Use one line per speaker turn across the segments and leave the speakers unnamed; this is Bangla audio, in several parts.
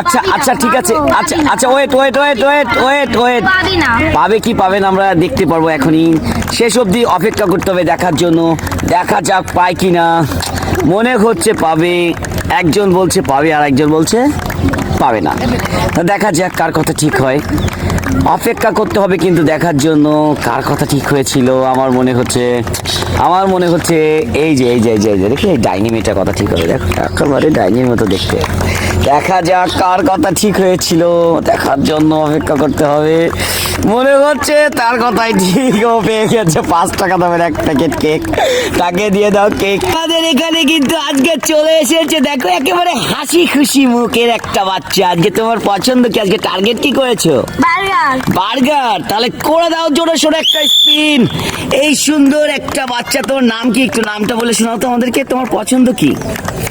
আচ্ছা আচ্ছা ঠিক আছে। আচ্ছা আচ্ছা wait wait wait wait wait wait
পাবে না।
পাবে কি পাবেন আমরা দেখতে পারব এখনই। শেষ অবধি অপেক্ষা করতে হবে দেখার জন্য। দেখা যাক পায় কি না মনে হচ্ছে পাবে। একজন বলছে পাবে আর একজন বলছে পাবে না। তা দেখা যাক কার কথা ঠিক হয়। অপেক্ষা করতে হবে কিন্তু দেখার জন্য কার কথা ঠিক হয়েছিল। আমার মনে হচ্ছে, আমার মনে হচ্ছে এই যে এই যে এই যে এই যে দেখি এই ডাইনি মেয়েটার কথা ঠিক হবে। দেখো একেবারে ডাইনির মতো দেখতে। দেখা যাক কার কথা ঠিক হয়েছিল। দেখার জন্য অপেক্ষা করতে হবে। মনে হচ্ছে তার কথাই ঠিক। ও পেয়ে গেছে পাঁচ টাকা দামের এক প্যাকেট কেক। তাকে দিয়ে দাও কেক। আমাদের এখানে কিন্তু আজকে চলে এসেছে। দেখো একেবারে হাসি খুশি মুখের একটা বাচ্চা। আজকে তোমার পছন্দ কি? আজকে টার্গেট কি করেছ?
বার্গার।
বার্গার? তাহলে করে দাও জোরে সোরে একটা স্পিন এই সুন্দর একটা বাচ্চা তোমার নাম কি? একটু নামটা বলে শোনাও তো আমাদেরকে। তোমার পছন্দ কি?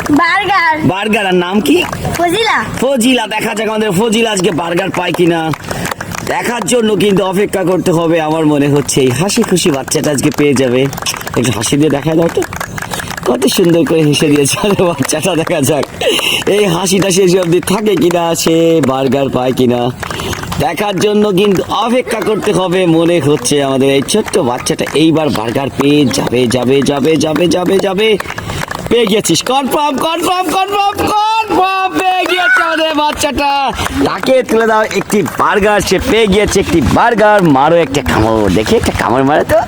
বার্গার।
বার্গার আর নাম কি?
ফজিলা।
ফজিলা দেখা যাক আমাদের ফজিলা আজকে বার্গার পায় কিনা। দেখার জন্য কিন্তু অপেক্ষা করতে হবে আমার মনে হচ্ছে। এই হাসি খুশি বাচ্চাটা আজকে পেয়ে যাবে। একটু হাসি দিয়ে দেখা দাও তো। কত সুন্দর করে হেসে দিয়েছে। আরে বাচ্চাটা দেখা যাক। এই হাসিটা শেষ অবধি থাকে কিনা, সে বার্গার পায় কিনা। দেখার জন্য কিন্তু অপেক্ষা করতে হবে, মনে হচ্ছে আমাদের এই ছোট্ট বাচ্চাটা এইবার বার্গার পেয়ে যাবে যাবে যাবে যাবে যাবে যাবে। পেয়ে গেছিস কনফার্ম কনফার্ম কনফার্ম কনফার্ম পেয়ে গিয়েছে আমাদের বাচ্চাটা। তাকে তুলে দাও একটি বার্গার। সে পেয়ে গিয়েছে একটি বার্গার। মারো একটা কামড়। দেখে একটা কামড় মারে তো।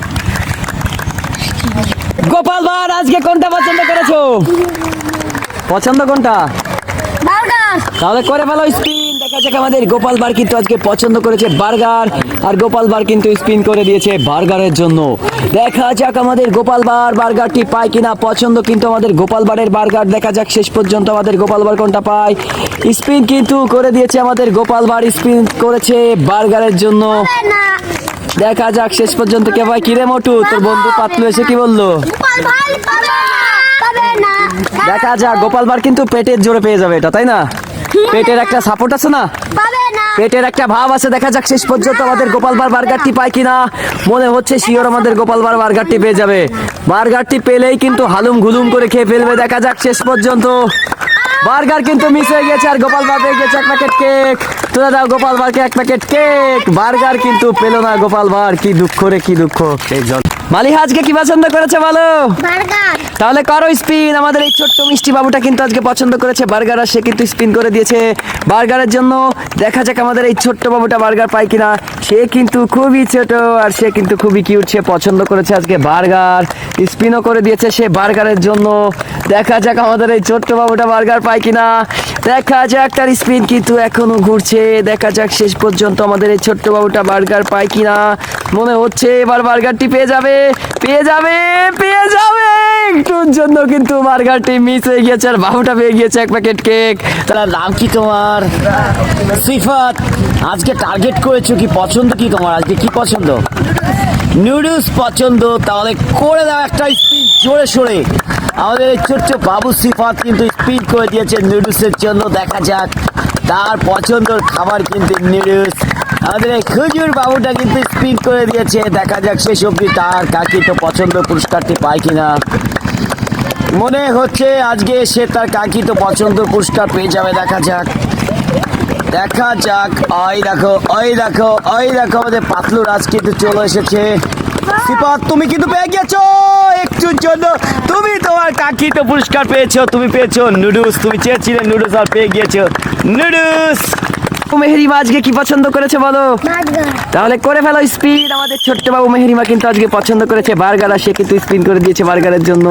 গোপাল ভার আজকে কোনটা পছন্দ করেছ? পছন্দ কোনটা? তাহলে করে ফেলো স্পিন। দেখা যাক আমাদের গোপাল বার কিন্তু আজকে পছন্দ করেছে বার্গার আর গোপাল বার কিন্তু স্পিন করে দিয়েছে বার্গারের জন্য। দেখা যাক আমাদের গোপাল বার বার্গারটি পায় কিনা। পছন্দ কিন্তু আমাদের গোপাল বারের বার্গার। দেখা যাক শেষ পর্যন্ত আমাদের গোপাল বার কোনটা পায়। স্পিন কিন্তু করে দিয়েছে আমাদের গোপাল বার স্পিন করেছে বার্গারের জন্য। দেখা যাক শেষ পর্যন্ত কে ভাই কিরে মোটু তোর বন্ধু পাতলু এসে কি বলল?
গোপাল
দেখা যাক গোপাল বার কিন্তু পেটের জোরে পেয়ে যাবে এটা তাই না? পেটের একটা সাপোর্ট আছে না? পেটের একটা ভাব আছে দেখা যাক শেষ পর্যন্ত আমাদের গোপালবার বার্গারটি পায় কিনা। মনে হচ্ছে শিওর আমাদের গোপালবার বার্গারটি পেয়ে যাবে। বার্গারটি পেলেই কিন্তু হালুম ঘুলুম করে খেয়ে ফেলবে দেখা যাক শেষ পর্যন্ত। বার্গার কিন্তু মিস হয়ে গেছে আর গোপাল বার পেয়ে গেছে এক প্যাকেট কেক তুলে দাও গোপাল ভাড়কে এক প্যাকেট কেক বার্গার কিন্তু পেল না গোপাল ভাড়। কি দুঃখ রে, কি দুঃখ। মালিহা আজকে কি পছন্দ করেছে বলো?
বার্গার।
তাহলে করো স্পিন আমাদের এই ছোট্ট মিষ্টি বাবুটা কিন্তু আজকে পছন্দ করেছে বার্গার আর সে কিন্তু স্পিন করে দিয়েছে বার্গারের জন্য। দেখা যাক আমাদের এই ছোট্ট বাবুটা বার্গার পায় কিনা। সে কিন্তু খুবই ছোট, আর সে কিন্তু খুবই কিউট সে পছন্দ করেছে আজকে বার্গার স্পিনও করে দিয়েছে সে বার্গারের জন্য। দেখা যাক আমাদের এই ছোট্ট বাবুটা বার্গার পায় কিনা। দেখা যাক তার স্পিন কিন্তু এখনও ঘুরছে। দেখা যাক শেষ পর্যন্ত আমাদের এই ছোট্ট বাবুটা বার্গার পায় কিনা। মনে হচ্ছে এবার বার্গারটি পেয়ে যাবে পেয়ে যাবে পেয়ে যাবে! একটুর জন্য কিন্তু বার্গারটি মিস হয়ে গিয়েছে আর বাবুটা পেয়ে গিয়েছে এক প্যাকেট কেক তার নাম কি তোমার? সিফাত, আজকে টার্গেট করেছ কি পছন্দ কি তোমার? আজকে কি পছন্দ? নুডলস পছন্দ, তাহলে করে দাও একটা স্পিন জোরে সোরে। আমাদের ছোট্ট বাবু সিফাত কিন্তু স্পিন করে দিয়েছে নুডলসের জন্য। দেখা যাক, তার পছন্দের খাবার কিন্তু নুডলস আমাদের এই খুজুর বাবুটা কিন্তু স্পিন করে দিয়েছে। দেখা যাক শেষ অবধি তার কাকি তো পছন্দ পুরস্কারটি পায় কিনা। মনে হচ্ছে আজকে সে তার কাকি তো পছন্দ পুরস্কার পেয়ে যাবে। দেখা যাক। দেখা যাক। ওই দেখো ওই দেখো ওই দেখো, আমাদের পাতলু রাজ কিন্তু চলে এসেছে। তুমি কিন্তু পেয়ে গেছো। একটুর জন্য তুমি তোমার কাকি তো পুরস্কার পেয়েছ, তুমি পেয়েছ নুডলস। তুমি চেয়েছিলে নুডলস আর পেয়ে গিয়েছো। নুডলস! মেহেরিমা আজকে কি পছন্দ করেছে বলো? তাহলে করে ফেলো স্পিন আমাদের ছোট্ট বাবু মেহেরিমা কিন্তু আজকে পছন্দ করেছে বার্গার আর সে কিন্তু স্পিন করে দিয়েছে বার্গারের জন্য।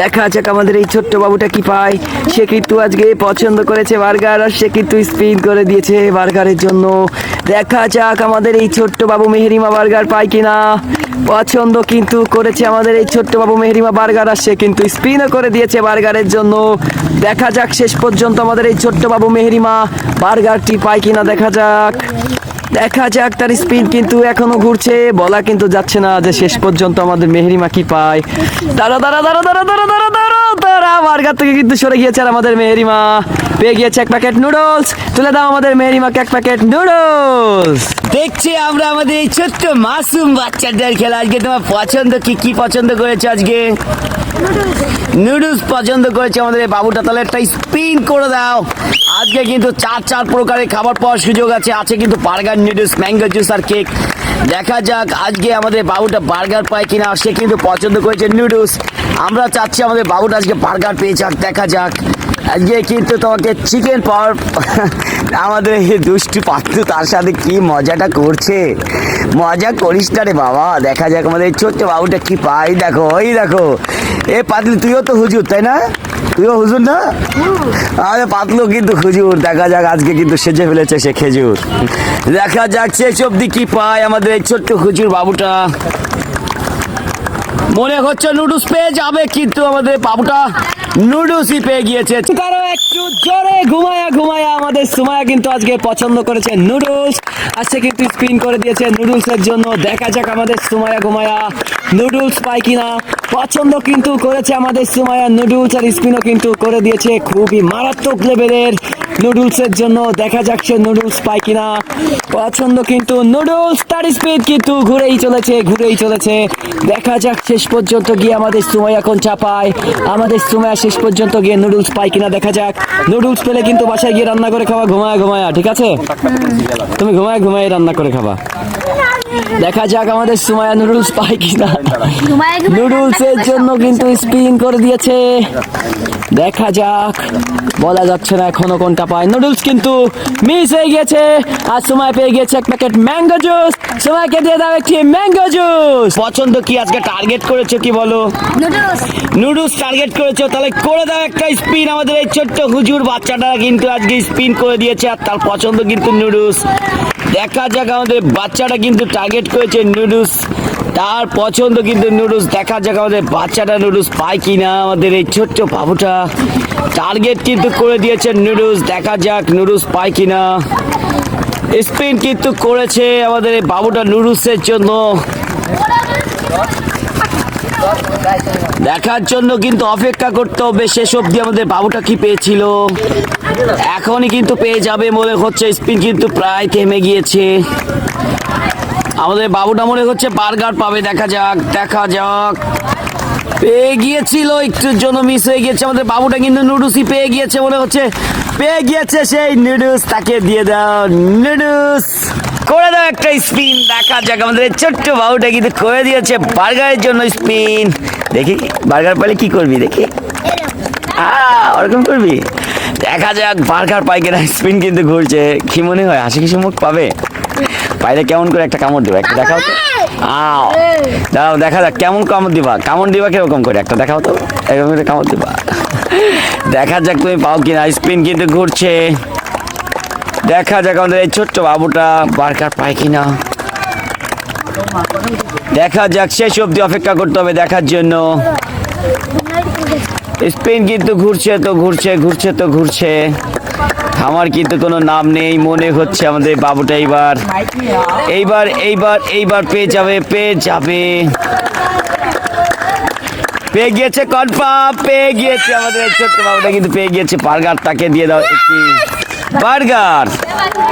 দেখা যাক আমাদের এই ছোট্ট বাবুটা কি পায়। সে কিন্তু আজকে পছন্দ করেছে বার্গার আর সে কিন্তু স্পিন করে দিয়েছে বার্গারের জন্য। দেখা যাক আমাদের এই ছোট্ট বাবু মেহেরিমা বার্গার পায় কিনা। পছন্দ কিন্তু করেছে আমাদের এই ছোট্ট বাবু মেহরিমা বার্গার আসছে কিন্তু স্পিনও করে দিয়েছে বার্গারের জন্য। দেখা যাক শেষ পর্যন্ত আমাদের এই ছোট্ট বাবু মেহরিমা বার্গারটি পায় কিনা, দেখা যাক। দেখা যাক, তার স্পিন কিন্তু এখনও ঘুরছে, বলা কিন্তু যাচ্ছে না যে শেষ পর্যন্ত আমাদের মেহরিমা কি পায়। দাঁড়া দাঁড়া দাঁড়া দাঁড়া দাঁড়া দাঁড়া বার্গার থেকে কিন্তু সরে গিয়েছে আর আমাদের মেহরিমা। পেয়ে গিয়েছে এক প্যাকেট নুডলস তুলে দাও আমাদের মেহরিমাকে এক প্যাকেট নুডলস দেখছি আমরা আমাদের এই ছোট্ট মাসুম বাচ্চাদের খেলা। আজকে তোমার পছন্দ কি? কি পছন্দ করেছে আজকে? নুডলস পছন্দ করেছে আমাদের এই বাবুটা। তাহলে একটা স্পিন করে দাও। আজকে কিন্তু চার চার প্রকারের খাবার পাওয়ার সুযোগ আছে। আছে কিন্তু বার্গার নুডলস ম্যাঙ্গো জুস আর কেক দেখা যাক আজকে আমাদের বাবুটা বার্গার পায় কিনা। সে কিন্তু পছন্দ করেছে নুডলস। আমরা চাচ্ছি আমাদের বাবুটা আজকে বার্গার পেয়ে যাক, দেখা যাক। আজকে কিন্তু তোমাকে চিকেন পাওয়ার আমাদের এই দুষ্টু পাত্র তার সাথে কি মজাটা করছে। মজা করিস না রে বাবা, দেখা যাক আমাদের ছোট্ট বাবুটা কি পাই দেখো ওই দেখো। এ পাতলু, তুইও তো হুজুর, তাই না? হুজুর না আরে পাতলু কিন্তু হুজুর দেখা যাক আজকে কিন্তু সেজে ফেলেছে সে খেজুর। দেখা যাক শেষ অব্দি কি পায় আমাদের এই ছোট্ট হুজুর বাবুটা। মনে হচ্ছে নুডলস পেয়ে যাবে কিন্তু আমাদের বাবুটা নুডলসই পেয়ে গিয়েছে। কারও একটু জোরে ঘুমায়া ঘুমায়া আমাদের সুমায়া কিন্তু আজকে পছন্দ করেছে নুডলস। সে কিন্তু স্পিন করে দিয়েছে নুডলস এর জন্য। দেখা যাক আমাদের সুমায়া ঘুমায়া নুডলস পায় কিনা? পছন্দ কিন্তু করেছে আমাদের সুমায়া নুডলস আর স্পিনও কিন্তু করে দিয়েছে খুবই মারাত্মক লেভেলের নুডলস এর জন্য। দেখা যাক সে নুডলস পায় কিনা। পছন্দ কিন্তু নুডলস তার স্পিড কিন্তু ঘুরেই চলেছে ঘুরেই চলেছে। দেখা যাক শেষ পর্যন্ত গিয়ে আমাদের সময় এখন চাপায় আমাদের সময় শেষ পর্যন্ত গিয়ে নুডলস পায় কিনা দেখা যাক। নুডলস পেলে কিন্তু বাসায় গিয়ে রান্না করে খাওয়া ঘুমায় ঘুমায়া ঠিক আছে? তুমি ঘুমায় ঘুমায় রান্না করে খাবা। দেখা যাক আমাদের সময় নুডলস পায় কিনা। নুডলস এর জন্য কিন্তু স্পিন করে দিয়েছে। দেখা যাক। বলা যাচ্ছে না এখনও কোনটা পায়। নুডলস কিন্তু মিস হয়ে গেছে আর সময় পেয়ে গেছে এক প্যাকেট ম্যাঙ্গো জুস সময়কে দিয়ে দাও একটি ম্যাঙ্গো জুস পছন্দ কি আজকে টার্গেট করেছ কি বলো?
নুডলস।
নুডলস টার্গেট করেছ তাহলে করে দাও একটা স্পিন আমাদের এই ছোট্ট হুজুর বাচ্চাটা কিন্তু আজকে স্পিন করে দিয়েছে আর তার পছন্দ কিন্তু নুডলস। দেখা যাক আমাদের বাচ্চাটা কিন্তু টার্গেট করেছে নুডলস তার পছন্দ কিন্তু নুডলস দেখা যাক আমাদের বাচ্চাটা নুডলস পায় কি না আমাদের এই ছোট্ট বাবুটা। টার্গেট কিন্তু করে দিয়েছে নুডলস দেখা যাক নুডলস পায় কি না স্পিন কিন্তু করেছে আমাদের এই বাবুটা নুডলসের জন্য। দেখার জন্য কিন্তু অপেক্ষা করতে হবে। শেষ অবধি আমাদের বাবুটা কি পেয়েছিল? এখনই কিন্তু পেয়ে যাবে মনে হচ্ছে। স্পিন কিন্তু প্রায় থেমে গিয়েছে। আমাদের বাবুটা মনে হচ্ছে বার্গার পাবে। দেখা যাক দেখা যাক। পেয়ে গিয়েছিল, একটুর জন্য মিস হয়ে গিয়েছে। আমাদের বাবুটা কিন্তু নুডলসই পেয়ে গিয়েছে মনে হচ্ছে। পেয়ে গিয়েছে সেই নুডলস। তাকে দিয়ে দাও, নুডলস। করে দাও একটা স্পিন। দেখা যাক, আমাদের ছোট্ট বাবুটা কিন্তু করে দিয়েছে বার্গারের জন্য স্পিন। দেখি, বার্গার পেলে কি করবি, দেখি। ওরকম করবি? দেখা যাক, বার্গার পাই কিনা, স্পিন কিন্তু ঘুরছে। কি মনে হয়, হাসি খুশি মুখ পাবে? পাইলে কেমন করে একটা কামড় দিবা, একটা দেখাও তো। আও, দাঁড়াও, দেখা যাক, কেমন কামড় দিবা? কামড় দিবা কীরকম করে? একটা দেখাও তো, এরকম করে কামড় দিবা। দেখা যাক তুমি পাও কিনা, স্পিন কিন্তু ঘুরছে। দেখা যাক আমাদের এই ছোট্ট বাবুটা বার্গার পায় কিনা। দেখা যাক, শেষ অবধি অপেক্ষা করতে হবে দেখার জন্য। স্পিন কিন্তু ঘুরছে তো ঘুরছে ঘুরছে তো ঘুরছে। আমার কিন্তু কোনো নাম নেই, মনে হচ্ছে আমাদের বাবুটা এইবার। এইবার এইবার এইবার পেয়ে যাবে পেয়ে যাবে। পেয়ে গিয়েছে কনফার্ম পেয়ে গিয়েছে আমাদের ছোট্ট বাবুটা, কিন্তু পেয়ে গিয়েছে বার্গার, তাকে দিয়ে দাও একটি। বার্গার।